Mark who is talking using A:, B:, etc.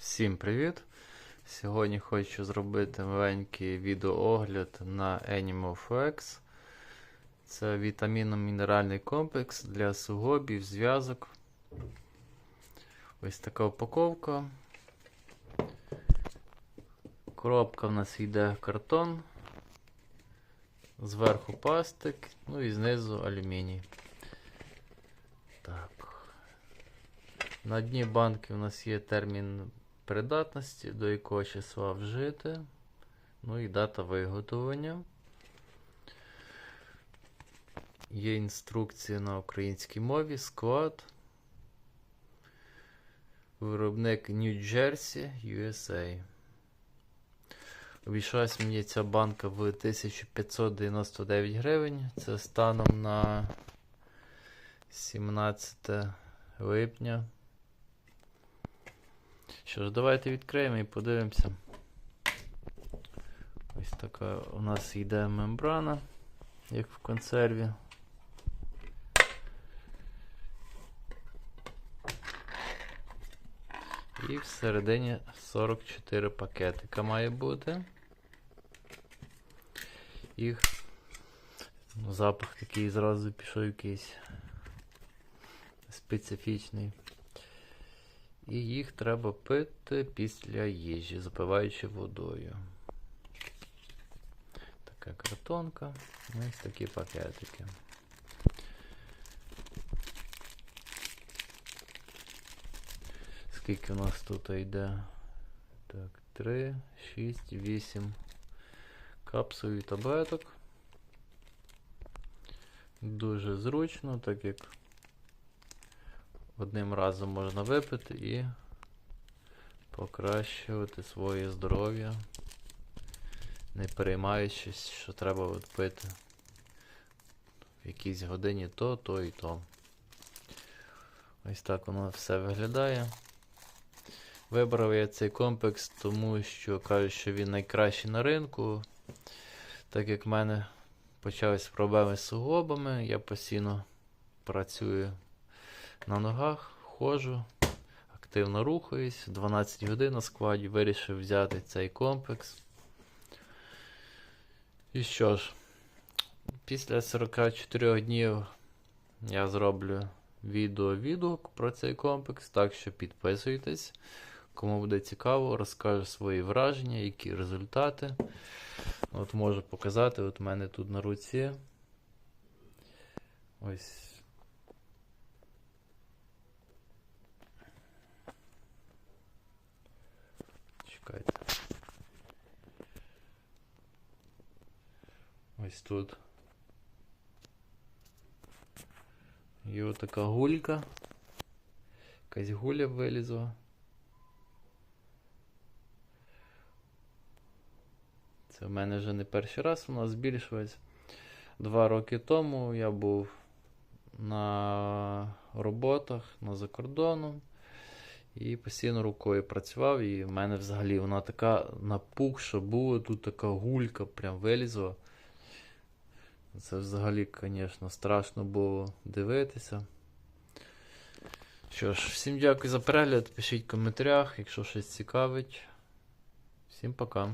A: Всім привіт! Сьогодні хочу зробити маленький відеоогляд на Animal Flex. Це вітамінно-мінеральний комплекс для суглобів, зв'язок. Ось така упаковка. Коробка в нас йде картон. Зверху пластик, ну і знизу алюміній. Так. На дні банки у нас є термін придатності, до якого числа вжити. Ну і дата виготовлення. Є інструкція на українській мові, склад. Виробник Jersey, USA. Обійшлась мені ця банка в 1599 гривень. Це станом на 17 липня. Що ж, давайте відкриємо і подивимося. Ось така у нас йде мембрана, як в консерві. І всередині 44 пакетика має бути. Їх ну, запах такий зразу пішов якийсь специфічний. І їх треба пити після їжі, запиваючи водою. Така картонка. Ну, Ось такі пакетики. Скільки у нас тут йде? Так, 3, 6, 8 капсул і таблеток. Дуже зручно, так як одним разом можна випити і покращувати своє здоров'я, не переймаючись, що треба пити в якійсь годині то, то і то. Ось так воно все виглядає. Вибрав я цей комплекс, тому що кажуть, що він найкращий на ринку. Так як в мене почались проблеми з суглобами, я постійно працюю на ногах, ходжу, активно рухаюсь. 12 годин на складі вирішив взяти цей комплекс. І що ж, після 44 днів я зроблю відео-відгук про цей комплекс, так що підписуйтесь. Кому буде цікаво, розкажу свої враження, які результати. От можу показати, от у мене тут на руці. Ось. Чекайте. Ось тут. Є отака гулька. Якась гуля вилізла. Це в мене вже не перший раз вона збільшилась. Два роки тому я був на роботах на закордоном і постійно рукою працював, і в мене взагалі вона така напухша була, тут така гулька прям вилізла. Це взагалі, звісно, страшно було дивитися. Що ж, всім дякую за перегляд. Пишіть в коментарях, якщо щось цікавить. Всім пока.